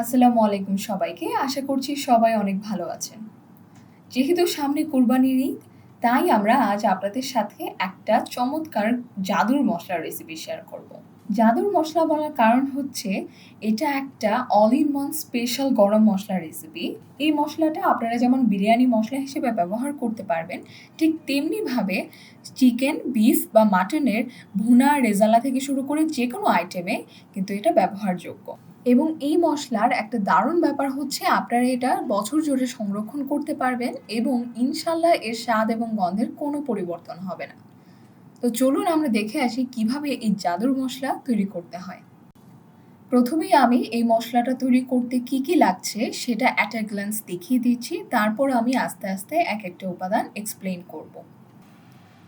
আসসালামু আলাইকুম সবাইকে। আশা করছি সবাই অনেক ভালো আছেন। যেহেতু সামনে কুরবানির ঈদ, তাই আমরা আজ আপনাদের সাথে একটা চমৎকার জাদুর মশলার রেসিপি শেয়ার করব। জাদুর মশলা বলার কারণ হচ্ছে, এটা একটা অল ইন ওয়ান স্পেশাল গরম মশলার রেসিপি এই মশলাটা আপনারা যেমন বিরিয়ানি মশলা হিসেবে ব্যবহার করতে পারবেন, ঠিক তেমনিভাবে চিকেন বিফ বা মাটনের ভুনা, রেজালা থেকে শুরু করে যে কোনো আইটেমে কিন্তু এটা ব্যবহারযোগ্য। এবং এই মশলার একটা দারুণ ব্যাপার হচ্ছে আপনারা এটা বছর জুড়ে সংরক্ষণ করতে পারবেন এবং ইনশাল্লাহ এর স্বাদ এবং গন্ধের কোনো পরিবর্তন হবে না। তো চলুন আমরা দেখে আসি কীভাবে এই জাদুর মশলা তৈরি করতে হয়। প্রথমেই আমি এই মশলাটা তৈরি করতে কি কি লাগছে সেটা অ্যাট এ গ্ল্যান্স দেখিয়ে দিচ্ছি, তারপর আমি আস্তে আস্তে এক একটা উপাদান এক্সপ্লেন করব।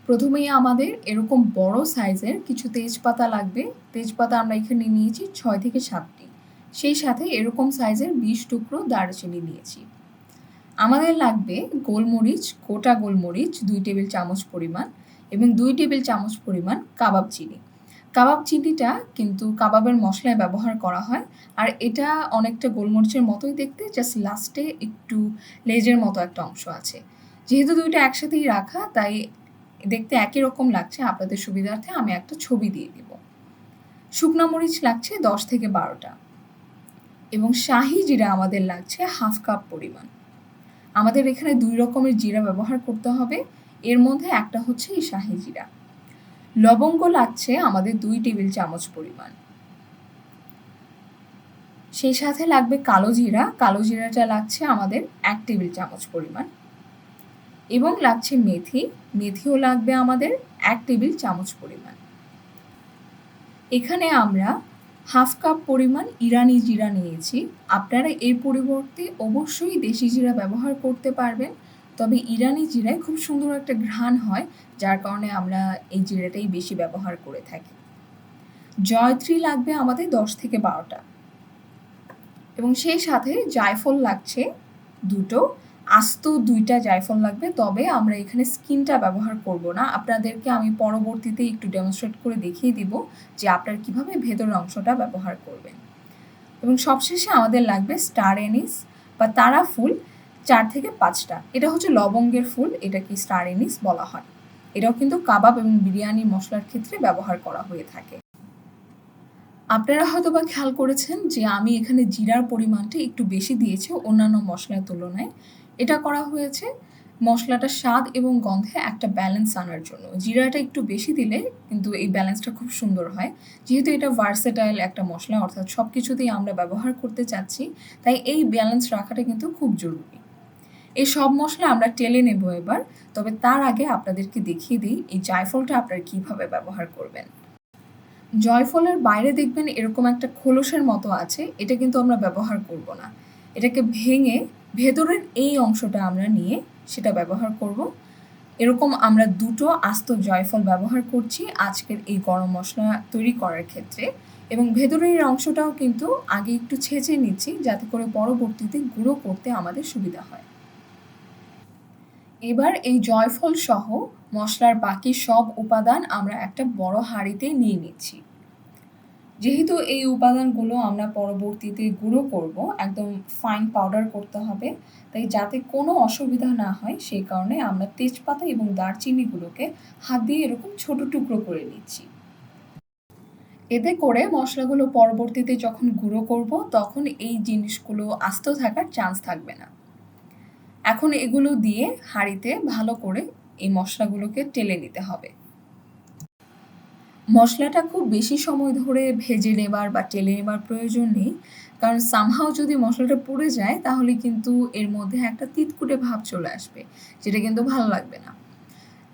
প্রথমেই আমাদের এরকম বড় সাইজের কিছু তেজপাতা লাগবে। তেজপাতা আমরা এখানে নিয়েছি ছয় থেকে সাতটি। সেই সাথে এরকম সাইজের বিশ টুকরো দারচিনি নিয়েছি। আমাদের লাগবে গোলমরিচ, গোটা গোলমরিচ, দুই টেবিল চামচ পরিমাণ এবং দুই টেবিল চামচ পরিমাণ কাবাব চিনি। কাবাব চিনিটা কিন্তু কাবাবের মশলায় ব্যবহার করা হয় আর এটা অনেকটা গোলমরিচের মতোই দেখতে জাস্ট লাস্টে একটু লেজের মতো একটা অংশ আছে। যেহেতু দুইটা একসাথেই রাখা, তাই দেখতে একই রকম লাগছে। আপনাদের সুবিধার্থে আমি একটা ছবি দিয়ে দিব। শুকনো মরিচ লাগছে দশ থেকে বারোটা। এবং শাহি জিরা আমাদের লাগছে হাফ কাপ পরিমাণ। আমাদের এখানে দুই রকমের জিরা ব্যবহার করতে হবে। এর মধ্যে একটা হচ্ছে এই শাহি জিরা। লবঙ্গ লাগছে আমাদের দুই টেবিল চামচ পরিমাণ। সেই সাথে লাগবে কালো জিরা। কালো জিরাটা লাগছে আমাদের এক টেবিল চামচ পরিমাণ। এবং লাগছে মেথি। মেথিও লাগবে আমাদের এক টেবিল চামচ পরিমাণ। এখানে আমরা হাফ কাপ পরিমাণ ইরানি জিরা নিয়েছি। আপনারা এর পরিবর্তে অবশ্যই দেশি জিরা ব্যবহার করতে পারবেন। তবে ইরানি জিরায় খুব সুন্দর একটা ঘ্রাণ হয়, যার কারণে আমরা এই জিরাটাই বেশি ব্যবহার করে থাকি। জয়ত্রী লাগবে আমাদের দশ থেকে বারোটা। এবং সেই সাথে জায়ফল লাগছে দুটো। আস্ত দুইটা জায়ফল লাগবে, তবে আমরা এখানে স্কিনটা ব্যবহার করব না। আপনাদেরকে আমি পরবর্তীতে একটু ডেমনস্ট্রেট করে দেখিয়ে দিব যে আপনার কীভাবে ভেতরের অংশটা ব্যবহার করবেন। এবং সবশেষে আমাদের লাগবে স্টার এনিস বা তারা ফুল চার থেকে পাঁচটা। এটা হচ্ছে লবঙ্গের ফুল, এটাকে স্টার এনিস বলা হয়। এটাও কিন্তু কাবাব এবং বিরিয়ানি মশলার ক্ষেত্রে ব্যবহার করা হয়ে থাকে। আপনারা হয়তো বা খেয়াল করেছেন যে আমি এখানে জিরার পরিমাণটা একটু বেশি দিয়েছি অন্যান্য মশলার তুলনায়। এটা করা হয়েছে মশলাটা স্বাদ এবং গন্ধে একটা ব্যালেন্স আনার জন্য। জিরাটা একটু বেশি দিলে কিন্তু এই ব্যালেন্সটা খুব সুন্দর হয়। যেহেতু এটা ভার্সেটাইল একটা মশলা, অর্থাৎ সব কিছুতেই আমরা ব্যবহার করতে চাচ্ছি, তাই এই ব্যালেন্স রাখাটা কিন্তু খুব জরুরি। এই সব মশলা আমরা টেলে নেব এবার, তবে তার আগে আপনাদেরকে দেখিয়ে দিই এই জায়ফলটা আপনারা কীভাবে ব্যবহার করবেন। জয়ফলের বাইরে দেখবেন এরকম একটা খোলসের মতো আছে, এটা কিন্তু আমরা ব্যবহার করব না। এটাকে ভেঙে ভেতরের এই অংশটা আমরা নিয়ে সেটা ব্যবহার করব। এরকম আমরা দুটো আস্ত জয়ফল ব্যবহার করছি আজকের এই গরম মশলা তৈরি করার ক্ষেত্রে। এবং ভেতরের অংশটাও কিন্তু আগে একটু ছেঁচে নিচ্ছি যাতে করে পরবর্তীতে গুঁড়ো করতে আমাদের সুবিধা হয়। এবার এই জয়ফল সহ মশলার বাকি সব উপাদান আমরা একটা বড় হাঁড়িতে নিয়ে নিচ্ছি। যেহেতু এই উপাদানগুলো আমরা পরবর্তীতে গুঁড়ো করব, একদম ফাইন পাউডার করতে হবে, তাই যাতে কোনো অসুবিধা না হয়, সেই কারণে আমরা তেজপাতা এবং দারচিনিগুলোকে হাত দিয়ে এরকম ছোট টুকরো করে নিচ্ছি। এতে করে মশলাগুলো পরবর্তীতে যখন গুঁড়ো করব, তখন এই জিনিসগুলো আস্ত থাকার চান্স থাকবে না। এখন এগুলো দিয়ে হাঁড়িতে ভালো করে এই মশলাগুলোকে টেলে নিতে হবে। মশলাটা খুব বেশি সময় ধরে ভেজে নেবার বা টেলে নেবার প্রয়োজন নেই, কারণ সামহাও যদি মশলাটা পুড়ে যায়, তাহলে কিন্তু এর মধ্যে একটা তিতকুটে ভাব চলে আসবে, যেটা কিন্তু ভালো লাগবে না।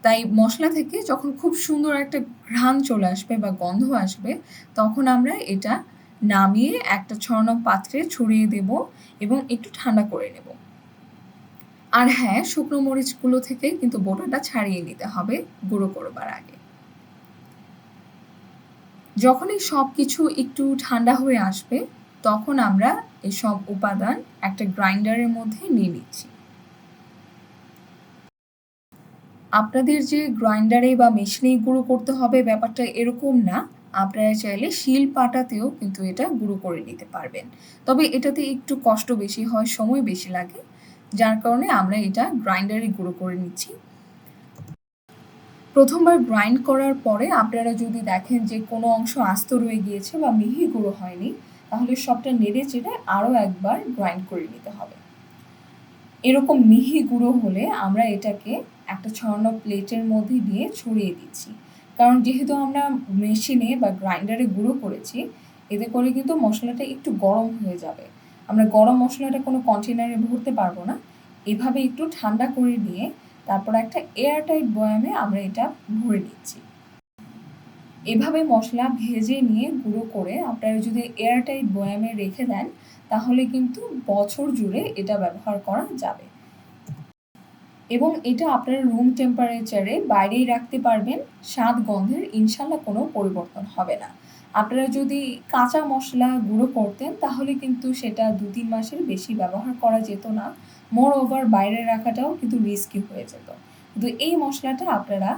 তাই মশলা থেকে যখন খুব সুন্দর একটা ঘ্রাণ চলে আসবে বা গন্ধ আসবে, তখন আমরা এটা নামিয়ে একটা ছড়ানো পাত্রে ছড়িয়ে দেব এবং একটু ঠান্ডা করে নেব। আর হ্যাঁ শুকনো মরিচগুলো থেকে কিন্তু বোটাটা ছাড়িয়ে নিতে হবে গুঁড়ো করবার আগে। যখনই সব কিছু একটু ঠান্ডা হয়ে আসবে, তখন আমরা এই সব উপাদান একটা গ্রাইন্ডারের মধ্যে নিয়ে নিচ্ছি। আপনাদের যে গ্রাইন্ডারে বা মেশিনেই গুঁড়ো করতে হবে ব্যাপারটা এরকম না, আপনারা চাইলে শিল পাটাতেও কিন্তু এটা গুঁড়ো করে নিতে পারবেন। তবে এটাতে একটু কষ্ট বেশি হয়, সময় বেশি লাগে যার কারণে আমরা এটা গ্রাইন্ডারে গুঁড়ো করে নিচ্ছি। প্রথমবার গ্রাইন্ড করার পরে আপনারা যদি দেখেন যে কোনো অংশ আস্ত রয়ে গিয়েছে বা মিহি গুঁড়ো হয়নি, তাহলে সবটা নেড়ে চেড়ে আরও একবার গ্রাইন্ড করে নিতে হবে। এরকম মিহি গুঁড়ো হলে আমরা এটাকে একটা ছড়ানো প্লেটের মধ্যে দিয়ে ছড়িয়ে দিচ্ছি। কারণ যেহেতু আমরা মেশিনে বা গ্রাইন্ডারে গুঁড়ো করেছি, এতে করে কিন্তু মশলাটা একটু গরম হয়ে যাবে। আমরা গরম মশলাটা কোনো কন্টেনারে ভরতে পারব না। এভাবে একটু ঠান্ডা করে নিয়ে তারপর একটা এয়ারটাইট বয়ামে আমরা এটা ভরে নিচ্ছি। এভাবে মশলা ভেজে নিয়ে গুঁড়ো করে আপনারা যদি এয়ারটাইট বয়ামে রেখে দেন, তাহলে কিন্তু বছর জুড়ে এটা ব্যবহার করা যাবে। এবং এটা আপনারা রুম টেম্পারেচারে বাইরেই রাখতে পারবেন, স্বাদ গন্ধের ইনশাল্লাহ কোনো পরিবর্তন হবে না। আপনারা যদি কাঁচা মশলা গুঁড়ো করতেন, তাহলে কিন্তু সেটা দু তিন মাসের বেশি ব্যবহার করা যেত না। মোর ওভার বাইরে রাখাটাও কিন্তু রিস্কি হয়ে যেত। কিন্তু এই মশলাটা আপনারা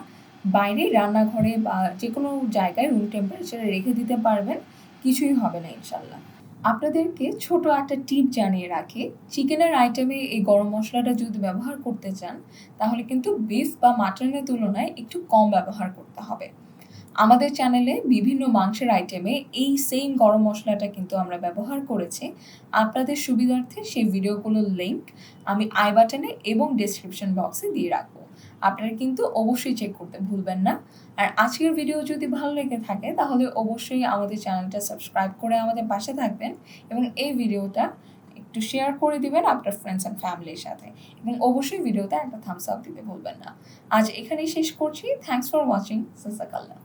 বাইরে রান্নাঘরে বা যে কোনো জায়গায় রুম টেম্পারেচারে রেখে দিতে পারবেন। কিছুই হবে না ইনশাল্লাহ আপনাদেরকে ছোট একটা টিপ জানিয়ে রাখি। চিকেনের আইটেমে এই গরম মশলাটা যদি ব্যবহার করতে চান, তাহলে কিন্তু বিফ বা মাটনের তুলনায় একটু কম ব্যবহার করতে হবে। আমাদের চ্যানেলে বিভিন্ন মাংসের আইটেমে এই সেম গরম মশলাটা কিন্তু আমরা ব্যবহার করেছি। আপনাদের সুবিধার্থে সেই ভিডিওগুলোর লিঙ্ক আমি আই বাটনে এবং ডিসক্রিপশন বক্সে দিয়ে রাখব। আপনারা কিন্তু অবশ্যই চেক করতে ভুলবেন না। আর আজকের ভিডিও যদি ভালো লেগে থাকে, তাহলে অবশ্যই আমাদের চ্যানেলটা সাবস্ক্রাইব করে আমাদের পাশে থাকবেন এবং এই ভিডিওটা একটু শেয়ার করে দিবেন আপনার ফ্রেন্ডস অ্যান্ড ফ্যামিলির সাথে। এবং অবশ্যই ভিডিওতে একটা থামস আপ দিতে ভুলবেন না। আজ এখানেই শেষ করছি। Thanks for watching সাসাকাল্লা